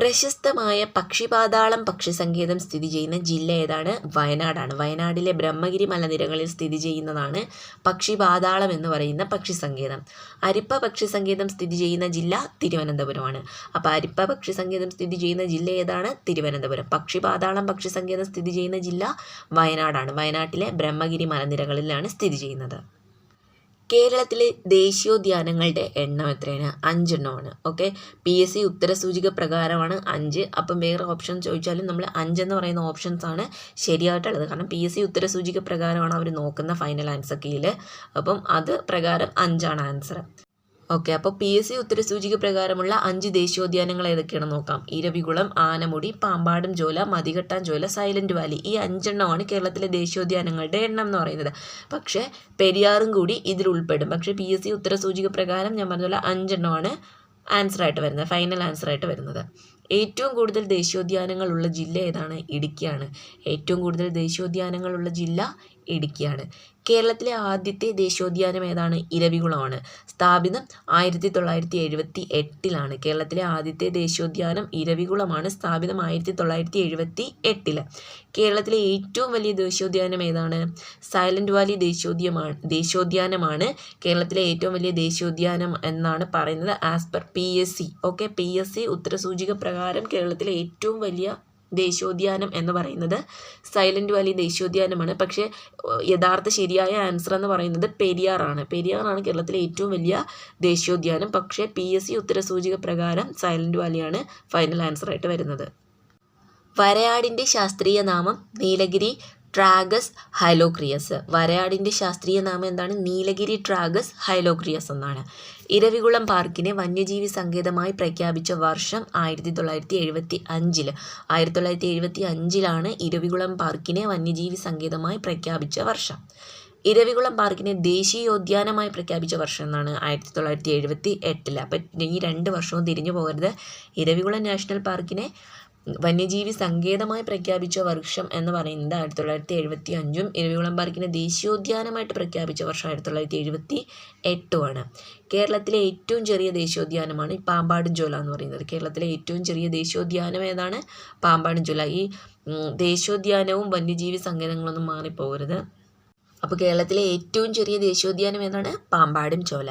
പ്രശസ്തമായ പക്ഷിപാതാളം പക്ഷിസങ്കേതം സ്ഥിതി ചെയ്യുന്ന ജില്ല ഏതാണ്? വയനാടാണ്. വയനാടിലെ ബ്രഹ്മഗിരി മലനിരകളിൽ സ്ഥിതി ചെയ്യുന്നതാണ് പക്ഷിപാതാളം എന്ന് പറയുന്ന പക്ഷി പക്ഷിസങ്കേതം. അരിപ്പ പക്ഷി പക്ഷിസങ്കേതം സ്ഥിതി ചെയ്യുന്ന ജില്ല തിരുവനന്തപുരമാണ്. അപ്പോൾ അരിപ്പ പക്ഷി പക്ഷിസങ്കേതം സ്ഥിതി ചെയ്യുന്ന ജില്ല ഏതാണ്? തിരുവനന്തപുരം. പക്ഷിപാതാളം പക്ഷിസങ്കേതം സ്ഥിതി ചെയ്യുന്ന ജില്ല വയനാടാണ്. വയനാട്ടിലെ ബ്രഹ്മഗിരി മലനിരകളിലാണ് സ്ഥിതി ചെയ്യുന്നത്. കേരളത്തിലെ ദേശീയോദ്യാനങ്ങളുടെ എണ്ണം എത്രയാണ്? അഞ്ചെണ്ണമാണ്. ഓക്കെ പി എസ് സി ഉത്തരസൂചിക പ്രകാരമാണ് അഞ്ച്. അപ്പം വേറെ ഓപ്ഷൻ ചോദിച്ചാലും നമ്മൾ അഞ്ചെന്ന് പറയുന്ന ഓപ്ഷൻസ് ആണ് ശരിയായിട്ടുള്ളത്. കാരണം പി എസ് സി ഉത്തരസൂചിക പ്രകാരമാണ് അവർ നോക്കുന്ന ഫൈനൽ ആൻസർ കീഴിൽ അപ്പം അത് പ്രകാരം അഞ്ചാണ് ആൻസർ ഓക്കെ അപ്പോൾ പി എസ് സി ഉത്തരസൂചിക പ്രകാരമുള്ള അഞ്ച് ദേശീയോദ്യാനങ്ങൾ ഏതൊക്കെയാണെന്ന് നോക്കാം? Eravikulam Anamudi Pambadum Shola Mathikettan silent silent valley. ഈ അഞ്ചെണ്ണമാണ് കേരളത്തിലെ ദേശീയോദ്യാനങ്ങളുടെ എണ്ണം എന്ന് പറയുന്നത്. പക്ഷേ പെരിയാറും കൂടി ഇതിൽ ഉൾപ്പെടും പക്ഷേ പി എസ് സി ഉത്തരസൂചിക പ്രകാരം ഞാൻ പറഞ്ഞ അഞ്ചെണ്ണമാണ് ആൻസർ ആയിട്ട് വരുന്നത് ഫൈനൽ ആൻസർ ആയിട്ട് വരുന്നത്. ഏറ്റവും കൂടുതൽ ദേശീയോദ്യാനങ്ങളുള്ള ജില്ല ഏതാണ്? ഇടുക്കിയാണ്. ഏറ്റവും കൂടുതൽ ദേശീയോദ്യാനങ്ങളുള്ള ജില്ല ഇടുക്കിയാണ്. കേരളത്തിലെ ആദ്യത്തെ ദേശീയോദ്യാനം ഏതാണ്? ഇരവികുളമാണ്. സ്ഥാപിതം ആയിരത്തി തൊള്ളായിരത്തി എഴുപത്തി എട്ടിലാണ് കേരളത്തിലെ ആദ്യത്തെ ദേശീയോദ്യാനം ഇരവികുളമാണ്. സ്ഥാപിതം ആയിരത്തി തൊള്ളായിരത്തി എഴുപത്തി എട്ടിൽ കേരളത്തിലെ ഏറ്റവും വലിയ ദേശീയോദ്യാനം ഏതാണ്? സൈലന്റ് വാലി ദേശീയോദ്യമാണ് ദേശീയോദ്യാനമാണ്. കേരളത്തിലെ ഏറ്റവും വലിയ ദേശീയോദ്യാനം എന്നാണ് പറയുന്നത് as per P S C. Okay P S C ഉത്തരസൂചിക പ്രകാരം കേരളത്തിലെ ഏറ്റവും വലിയ ദേശീയോദ്യാനം എന്ന് പറയുന്നത്. സൈലന്റ് വാലി ദേശീയോദ്യാനമാണ്. പക്ഷേ യഥാർത്ഥ ശരിയായ ആൻസർ എന്ന് പറയുന്നത് പെരിയാറാണ് പെരിയാറാണ് കേരളത്തിലെ ഏറ്റവും വലിയ ദേശീയോദ്യാനം. പക്ഷേ പി എസ് സി ഉത്തരസൂചിക പ്രകാരം സൈലന്റ് വാലിയാണ് ഫൈനൽ ആൻസറായിട്ട് വരുന്നത്. വരയാടിന്റെ ശാസ്ത്രീയ നാമം നീലഗിരി ട്രാഗസ് ഹൈലോക്രിയസ്. വരയാടിന്റെ ശാസ്ത്രീയ നാമം എന്താണ്? നീലഗിരി ട്രാഗസ് ഹൈലോക്രിയസ് എന്നാണ്. ഇരവികുളം പാർക്കിനെ വന്യജീവി സങ്കേതമായി പ്രഖ്യാപിച്ച വർഷം ആയിരത്തി തൊള്ളായിരത്തി എഴുപത്തി അഞ്ചിൽ ആയിരത്തി തൊള്ളായിരത്തി എഴുപത്തി അഞ്ചിലാണ് ഇരവികുളം പാർക്കിനെ വന്യജീവി സങ്കേതമായി പ്രഖ്യാപിച്ച വർഷം. ഇരവികുളം പാർക്കിനെ ദേശീയോദ്യാനമായി പ്രഖ്യാപിച്ച വർഷം എന്നാണ് ആയിരത്തി തൊള്ളായിരത്തി എഴുപത്തി എട്ടിൽ അപ്പം ഈ രണ്ട് വർഷവും തിരിഞ്ഞു പോകരുത്. ഇരവികുളം നാഷണൽ പാർക്കിനെ വന്യജീവി സങ്കേതമായി പ്രഖ്യാപിച്ച വർഷം എന്ന് പറയുന്നത് ആയിരത്തി തൊള്ളായിരത്തി എഴുപത്തി അഞ്ചും ഇരവികുളം പാർക്കിനെ ദേശീയോദ്യാനമായിട്ട് പ്രഖ്യാപിച്ച വർഷം ആയിരത്തി തൊള്ളായിരത്തി എഴുപത്തി എട്ടുമാണ് കേരളത്തിലെ ഏറ്റവും ചെറിയ ദേശീയോദ്യാനമാണ് ഈ പാമ്പാടും ജോല എന്ന് പറയുന്നത്. കേരളത്തിലെ ഏറ്റവും ചെറിയ ദേശീയോദ്യാനം ഏതാണ്? പാമ്പാടും ജോല ഈ ദേശീയോദ്യാനവും വന്യജീവി സങ്കേതങ്ങളൊന്നും മാറിപ്പോകരുത്. അപ്പോൾ കേരളത്തിലെ ഏറ്റവും ചെറിയ ദേശീയോദ്യാനം ഏതാണ്? പാമ്പാടും ചോല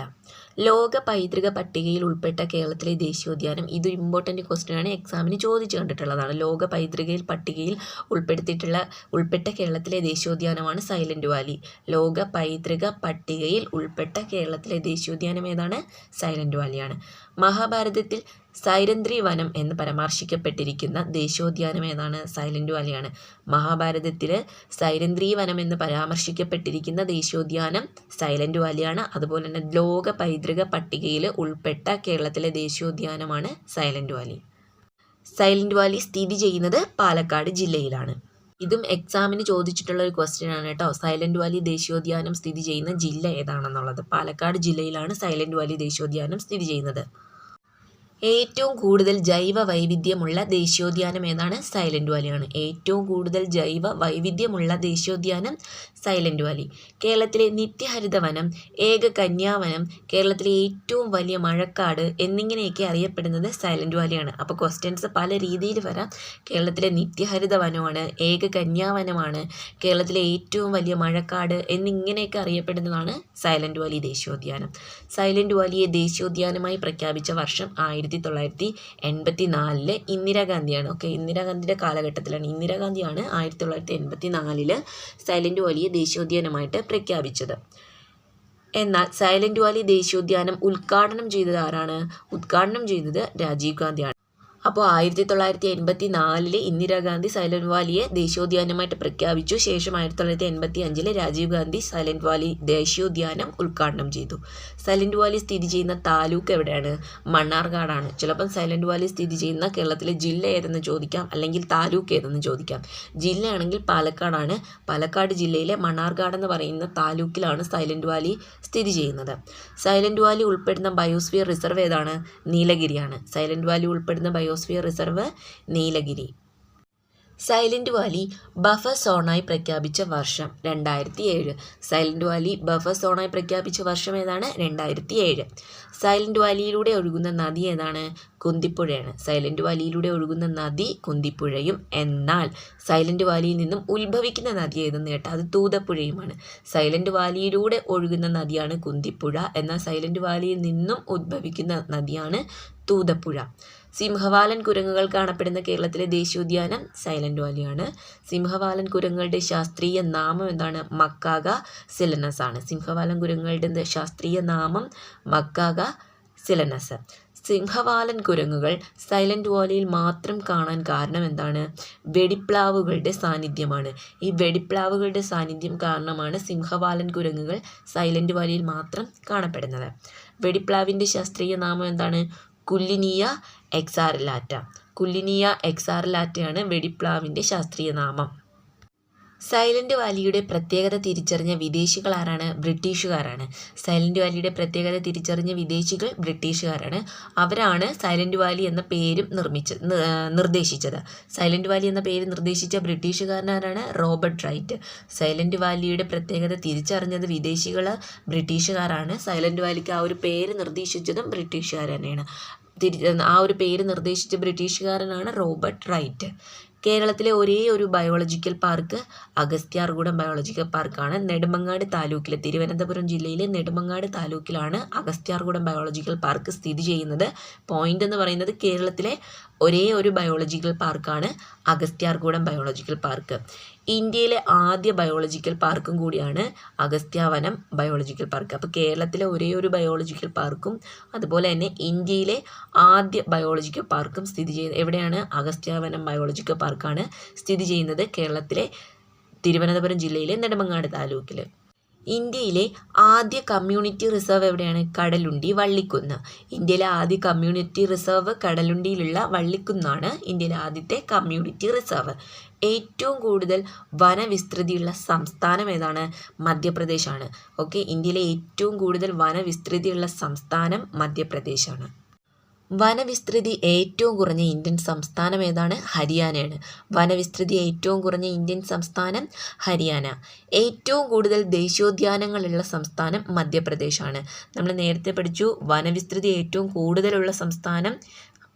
ലോക പൈതൃക പട്ടികയിൽ ഉൾപ്പെട്ട കേരളത്തിലെ ദേശീയോദ്യാനം ഇത് ഇമ്പോർട്ടന്റ് ക്വസ്റ്റ്യൻ ആണ്. എക്സാമിന് ചോദിച്ചു കണ്ടിട്ടുള്ളതാണ്. ലോക പൈതൃകയിൽ പട്ടികയിൽ ഉൾപ്പെടുത്തിയിട്ടുള്ള ഉൾപ്പെട്ട കേരളത്തിലെ ദേശീയോദ്യാനമാണ് സൈലന്റ് വാലി. ലോക പൈതൃക പട്ടികയിൽ ഉൾപ്പെട്ട കേരളത്തിലെ ദേശീയോദ്യാനം ഏതാണ്? സൈലന്റ് വാലിയാണ്. മഹാഭാരതത്തിൽ സൈരന്ധ്രി വനം എന്ന് പരാമർശിക്കപ്പെട്ടിരിക്കുന്ന ദേശീയോദ്യാനം ഏതാണ്? സൈലന്റ് വാലിയാണ്. മഹാഭാരതത്തിൽ സൈരന്ധ്രി വനം എന്ന് പരാമർശിക്കപ്പെട്ടിരിക്കുന്ന ദേശീയോദ്യാനം സൈലന്റ് വാലിയാണ്. അതുപോലെ തന്നെ ലോക പൈതൃക പട്ടികയിൽ ഉൾപ്പെട്ട കേരളത്തിലെ ദേശീയോദ്യാനമാണ് സൈലന്റ് വാലി. സൈലന്റ് വാലി സ്ഥിതി ചെയ്യുന്നത് പാലക്കാട് ജില്ലയിലാണ്. ഇതും എക്സാമിന് ചോദിച്ചിട്ടുള്ള ഒരു ക്വസ്റ്റ്യൻ ആണ് കേട്ടോ. സൈലന്റ് വാലി ദേശീയോദ്യാനം സ്ഥിതി ചെയ്യുന്ന ജില്ല ഏതാണെന്നുള്ളത്. പാലക്കാട് ജില്ലയിലാണ് സൈലന്റ് വാലി ദേശീയോദ്യാനം സ്ഥിതി ചെയ്യുന്നത്. ഏറ്റവും കൂടുതൽ ജൈവ വൈവിധ്യമുള്ള ദേശീയോദ്യാനം ഏതാണ്? സൈലന്റ് വാലിയാണ്. ഏറ്റവും കൂടുതൽ ജൈവ വൈവിധ്യമുള്ള ദേശീയോദ്യാനം സൈലന്റ് വാലി. കേരളത്തിലെ നിത്യഹരിത വനം ഏക കന്യാവനം കേരളത്തിലെ ഏറ്റവും വലിയ മഴക്കാട് എന്നിങ്ങനെയൊക്കെ അറിയപ്പെടുന്നത് സൈലന്റ് വാലിയാണ്. അപ്പോൾ ക്വസ്റ്റ്യൻസ് പല രീതിയിൽ വരാം. കേരളത്തിലെ നിത്യഹരിത വനമാണ് ഏക കന്യാവനമാണ് കേരളത്തിലെ ഏറ്റവും വലിയ മഴക്കാട് എന്നിങ്ങനെയൊക്കെ അറിയപ്പെടുന്നതാണ് സൈലന്റ് വാലി ദേശീയോദ്യാനം. സൈലന്റ് വാലിയെ ദേശീയോദ്യാനമായി പ്രഖ്യാപിച്ച വർഷം ആയിരത്തി തൊള്ളായിരത്തി എൺപത്തി നാലിൽ ഇന്ദിരാഗാന്ധിയാണ്. ഓക്കെ ഇന്ദിരാഗാന്ധിയുടെ കാലഘട്ടത്തിലാണ്. ഇന്ദിരാഗാന്ധിയാണ് ആയിരത്തി തൊള്ളായിരത്തി എൺപത്തി നാലിൽ സൈലന്റ് വാലിയെ ദേശീയോദ്യാനമായിട്ട് പ്രഖ്യാപിച്ചത്. എന്നാൽ സൈലന്റ് വാലി ദേശീയോദ്യാനം ഉദ്ഘാടനം ചെയ്തത് ആരാണ്? ഉദ്ഘാടനം ചെയ്തത് രാജീവ് ഗാന്ധിയാണ്. അപ്പോൾ ആയിരത്തി തൊള്ളായിരത്തി എൺപത്തി നാലിൽ ഇന്ദിരാഗാന്ധി സൈലന്റ് വാലിയെ ദേശീയോദ്യാനമായിട്ട് പ്രഖ്യാപിച്ചു. ശേഷം ആയിരത്തി തൊള്ളായിരത്തി എൺപത്തി അഞ്ചിൽ രാജീവ് ഗാന്ധി സൈലന്റ് വാലി ദേശീയോദ്യാനം ഉദ്ഘാടനം ചെയ്തു. സൈലന്റ് വാലി സ്ഥിതി ചെയ്യുന്ന താലൂക്ക് എവിടെയാണ്? മണ്ണാർക്കാടാണ്. ചിലപ്പം സൈലന്റ് വാലി സ്ഥിതി ചെയ്യുന്ന കേരളത്തിലെ ജില്ല ഏതെന്ന് ചോദിക്കാം അല്ലെങ്കിൽ താലൂക്ക് ഏതെന്ന് ചോദിക്കാം. ജില്ലയാണെങ്കിൽ പാലക്കാടാണ്. പാലക്കാട് ജില്ലയിലെ മണ്ണാർക്കാട് എന്ന് പറയുന്ന താലൂക്കിലാണ് സൈലന്റ് വാലി സ്ഥിതി ചെയ്യുന്നത്. സൈലന്റ് വാലി ഉൾപ്പെടുന്ന ബയോസ്ഫിയർ റിസർവ് ഏതാണ്? നീലഗിരിയാണ്. സൈലന്റ് വാലി ഉൾപ്പെടുന്ന biosphere reserve Nilgiri. Silent valley buffer സോണായി പ്രഖ്യാപിച്ച വർഷം രണ്ടായിരത്തി ഏഴ് സൈലന്റ് വാലി ബഫർ സോണായി പ്രഖ്യാപിച്ച വർഷം ഏതാണ്? രണ്ടായിരത്തി ഏഴ് സൈലന്റ് വാലിയിലൂടെ ഒഴുകുന്ന നദി ഏതാണ്? കുന്തിപ്പുഴയാണ്. സൈലന്റ് വാലിയിലൂടെ ഒഴുകുന്ന നദി കുന്തിപ്പുഴയും. എന്നാൽ സൈലന്റ് വാലിയിൽ നിന്നും ഉത്ഭവിക്കുന്ന നദി ഏതെന്ന് കേട്ടാൽ അത് തൂതപ്പുഴയുമാണ്. സൈലന്റ് വാലിയിലൂടെ ഒഴുകുന്ന നദിയാണ് കുന്തിപ്പുഴ. എന്നാൽ സൈലന്റ് വാലിയിൽ നിന്നും ഉത്ഭവിക്കുന്ന നദിയാണ് തൂതപ്പുഴ. സിംഹവാലൻ കുരങ്ങുകൾ കാണപ്പെടുന്ന കേരളത്തിലെ ദേശീയോദ്യാനം സൈലന്റ് വാലിയാണ്. സിംഹവാലൻ കുരങ്ങുകളുടെ ശാസ്ത്രീയ നാമം എന്താണ്? മക്കാക സിലനസ് ആണ്. സിംഹവാലൻ കുരങ്ങുകളുടെ ശാസ്ത്രീയ നാമം മക്കാക സിലനസ്. സിംഹവാലൻ കുരങ്ങുകൾ സൈലന്റ് വാലിയിൽ മാത്രം കാണാൻ കാരണം എന്താണ്? വെടിപ്ലാവുകളുടെ സാന്നിധ്യമാണ്. ഈ വെടിപ്ലാവുകളുടെ സാന്നിധ്യം കാരണമാണ് സിംഹവാലൻ കുരങ്ങുകൾ സൈലന്റ് വാലിയിൽ മാത്രം കാണപ്പെടുന്നത്. വെടിപ്ലാവിന്റെ ശാസ്ത്രീയ നാമം എന്താണ്? കുല്ലിനിയ എക്സാറിലാറ്റ. കുല്ലിനിയ എക്സാറിലാറ്റയാണ് വെടിപ്ലാവിന്റെ ശാസ്ത്രീയ നാമം. സൈലന്റ് വാലിയുടെ പ്രത്യേകത തിരിച്ചറിഞ്ഞ വിദേശികൾ ആരാണ് ബ്രിട്ടീഷുകാരാണ്. സൈലന്റ് വാലിയുടെ പ്രത്യേകത തിരിച്ചറിഞ്ഞ വിദേശികൾ ബ്രിട്ടീഷുകാരാണ്. അവരാണ് സൈലന്റ് വാലി എന്ന പേരും നിർമ്മിച്ച നിർദ്ദേശിച്ചത്. സൈലന്റ് വാലി എന്ന പേര് നിർദ്ദേശിച്ച ബ്രിട്ടീഷുകാരനാരാണ് റോബർട്ട് റൈറ്റ്. സൈലന്റ് വാലിയുടെ പ്രത്യേകത തിരിച്ചറിഞ്ഞത് വിദേശികൾ ബ്രിട്ടീഷുകാരാണ്. സൈലന്റ് വാലിക്ക് ആ ഒരു പേര് നിർദ്ദേശിച്ചതും ബ്രിട്ടീഷുകാർ തന്നെയാണ്. തിരി ആ ഒരു പേര് നിർദ്ദേശിച്ച ബ്രിട്ടീഷുകാരനാണ് റോബർട്ട് റൈറ്റ്. കേരളത്തിലെ ഒരേ ഒരു ബയോളജിക്കൽ പാർക്ക് അഗസ്ത്യാർകൂടം ബയോളജിക്കൽ പാർക്കാണ്. നെടുമങ്ങാട് താലൂക്കിലെ തിരുവനന്തപുരം ജില്ലയിലെ നെടുമങ്ങാട് താലൂക്കിലാണ് അഗസ്ത്യാർകൂടം ബയോളജിക്കൽ പാർക്ക് സ്ഥിതി ചെയ്യുന്നത്. പോയിന്റ് എന്ന് പറയുന്നത് കേരളത്തിലെ ഒരേ ഒരു ബയോളജിക്കൽ പാർക്കാണ് അഗസ്ത്യാർകൂടം ബയോളജിക്കൽ പാർക്ക്. ഇന്ത്യയിലെ ആദ്യ ബയോളജിക്കൽ പാർക്കും കൂടിയാണ് അഗസ്ത്യാവനം ബയോളജിക്കൽ പാർക്ക് അപ്പോൾ കേരളത്തിലെ ഒരേ ഒരു ബയോളജിക്കൽ പാർക്കും അതുപോലെ തന്നെ ഇന്ത്യയിലെ ആദ്യ ബയോളജിക്കൽ പാർക്കും സ്ഥിതി ചെയ്യുന്നത് എവിടെയാണ്? അഗസ്ത്യാവനം ബയോളജിക്കൽ പാർക്കാണ് സ്ഥിതി ചെയ്യുന്നത് കേരളത്തിലെ തിരുവനന്തപുരം ജില്ലയിലെ നെടുമങ്ങാട് താലൂക്കിൽ ഇന്ത്യയിലെ ആദ്യ കമ്മ്യൂണിറ്റി റിസർവ് എവിടെയാണ്? കടലുണ്ടി വള്ളിക്കുന്ന്. ഇന്ത്യയിലെ ആദ്യ കമ്മ്യൂണിറ്റി റിസർവ് കടലുണ്ടിയിലുള്ള വള്ളിക്കുന്നാണ് ഇന്ത്യയിലെ ആദ്യത്തെ കമ്മ്യൂണിറ്റി റിസർവ്. ഏറ്റവും കൂടുതൽ വനവിസ്തൃതിയുള്ള സംസ്ഥാനം ഏതാണ്? മധ്യപ്രദേശാണ്. ഓക്കെ ഇന്ത്യയിലെ ഏറ്റവും കൂടുതൽ വനവിസ്തൃതിയുള്ള സംസ്ഥാനം മധ്യപ്രദേശാണ്. വനവിസ്തൃതി ഏറ്റവും കുറഞ്ഞ ഇന്ത്യൻ സംസ്ഥാനം ഏതാണ്? ഹരിയാനയാണ്. വനവിസ്തൃതി ഏറ്റവും കുറഞ്ഞ ഇന്ത്യൻ സംസ്ഥാനം ഹരിയാന. ഏറ്റവും കൂടുതൽ ദേശീയോദ്യാനങ്ങളുള്ള സംസ്ഥാനം മധ്യപ്രദേശാണ്. നമ്മൾ നേരത്തെ പഠിച്ചു വനവിസ്തൃതി ഏറ്റവും കൂടുതലുള്ള സംസ്ഥാനം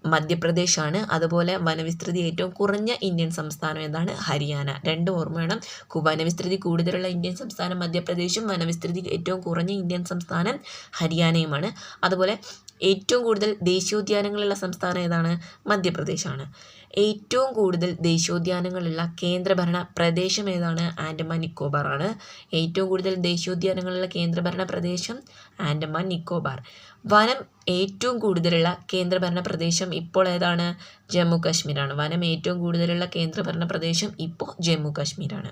മധ്യപ്രദേശാണ്. അതുപോലെ വനവിസ്തൃതി ഏറ്റവും കുറഞ്ഞ ഇന്ത്യൻ സംസ്ഥാനം ഏതാണ്? ഹരിയാന. രണ്ട് ഓർമ്മ വേണം. വനവിസ്തൃതി കൂടുതലുള്ള ഇന്ത്യൻ സംസ്ഥാനം മധ്യപ്രദേശും വനവിസ്തൃതി ഏറ്റവും കുറഞ്ഞ ഇന്ത്യൻ സംസ്ഥാനം ഹരിയാനയുമാണ്. അതുപോലെ ഏറ്റവും കൂടുതൽ ദേശീയോദ്യാനങ്ങളുള്ള സംസ്ഥാനം ഏതാണ്? മധ്യപ്രദേശാണ്. ഏറ്റവും കൂടുതൽ ദേശീയോദ്യാനങ്ങളുള്ള കേന്ദ്രഭരണ പ്രദേശം ഏതാണ്? ആൻഡമാൻ നിക്കോബാർ ആണ്. ഏറ്റവും കൂടുതൽ ദേശീയോദ്യാനങ്ങളുള്ള കേന്ദ്രഭരണ പ്രദേശം ആൻഡമാൻ നിക്കോബാർ. വനം ഏറ്റവും കൂടുതലുള്ള കേന്ദ്രഭരണ പ്രദേശം ഇപ്പോൾ ഏതാണ്? ജമ്മു കാശ്മീരാണ്. വനം ഏറ്റവും കൂടുതലുള്ള കേന്ദ്രഭരണ പ്രദേശം ഇപ്പോൾ ജമ്മു കാശ്മീരാണ്.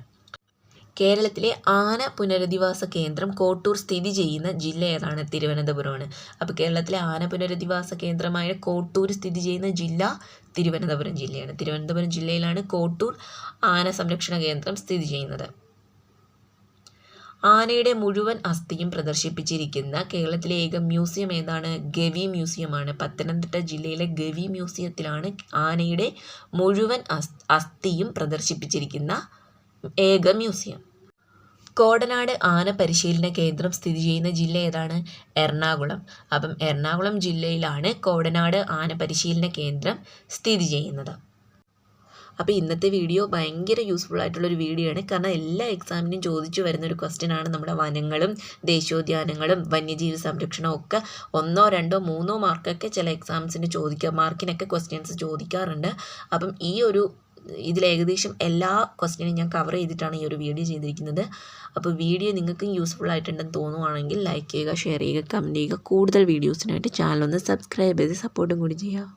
കേരളത്തിലെ ആന പുനരധിവാസ കേന്ദ്രം കോട്ടൂർ സ്ഥിതി ചെയ്യുന്ന ജില്ല ഏതാണ്? തിരുവനന്തപുരമാണ്. അപ്പോൾ കേരളത്തിലെ ആന പുനരധിവാസ കേന്ദ്രമായ കോട്ടൂർ സ്ഥിതി ചെയ്യുന്ന ജില്ല തിരുവനന്തപുരം ജില്ലയാണ്. തിരുവനന്തപുരം ജില്ലയിലാണ് കോട്ടൂർ ആന സംരക്ഷണ കേന്ദ്രം സ്ഥിതി ചെയ്യുന്നത്. ആനയുടെ മുഴുവൻ അസ്ഥിയും പ്രദർശിപ്പിച്ചിരിക്കുന്ന കേരളത്തിലെ ഏക മ്യൂസിയം ഏതാണ്? ഗവി മ്യൂസിയമാണ്. പത്തനംതിട്ട ജില്ലയിലെ ഗവി മ്യൂസിയത്തിലാണ് ആനയുടെ മുഴുവൻ അസ് അസ്ഥിയും പ്രദർശിപ്പിച്ചിരിക്കുന്ന ഏക മ്യൂസിയം. കോടനാട് ആന പരിശീലന കേന്ദ്രം സ്ഥിതി ചെയ്യുന്ന ജില്ല ഏതാണ്? എറണാകുളം. അപ്പം എറണാകുളം ജില്ലയിലാണ് കോടനാട് ആന പരിശീലന കേന്ദ്രം സ്ഥിതി ചെയ്യുന്നത്. അപ്പോൾ ഇന്നത്തെ വീഡിയോ ഭയങ്കര യൂസ്ഫുൾ ആയിട്ടുള്ളൊരു വീഡിയോ ആണ്. കാരണം എല്ലാ എക്സാമിനും ചോദിച്ചു വരുന്ന ഒരു ക്വസ്റ്റ്യൻ ആണ് നമ്മുടെ വനങ്ങളും ദേശീയോദ്യാനങ്ങളും വന്യജീവി സംരക്ഷണവും ഒക്കെ ഒന്നോ രണ്ടോ മൂന്നോ മാർക്കൊക്കെ ചില എക്സാംസിന് ചോദിക്കുക മാർക്കിനൊക്കെ ക്വസ്റ്റ്യൻസ് ചോദിക്കാറുണ്ട്. അപ്പം ഈ ഒരു ഇതിൽ ഏകദേശം എല്ലാ ക്വസ്റ്റ്യനും ഞാൻ കവർ ചെയ്തിട്ടാണ് ഈ ഒരു വീഡിയോ ചെയ്തിരിക്കുന്നത്. അപ്പോൾ വീഡിയോ നിങ്ങൾക്ക് യൂസ്ഫുൾ ആയിട്ടുണ്ടെന്ന് തോന്നുവാണെങ്കിൽ ലൈക്ക് ചെയ്യുക ഷെയർ ചെയ്യുക കമന്റ് ചെയ്യുക. കൂടുതൽ വീഡിയോസിനായിട്ട് ചാനൽ ഒന്ന് സബ്സ്ക്രൈബ് ചെയ്ത് സപ്പോർട്ടും കൂടി ചെയ്യുക.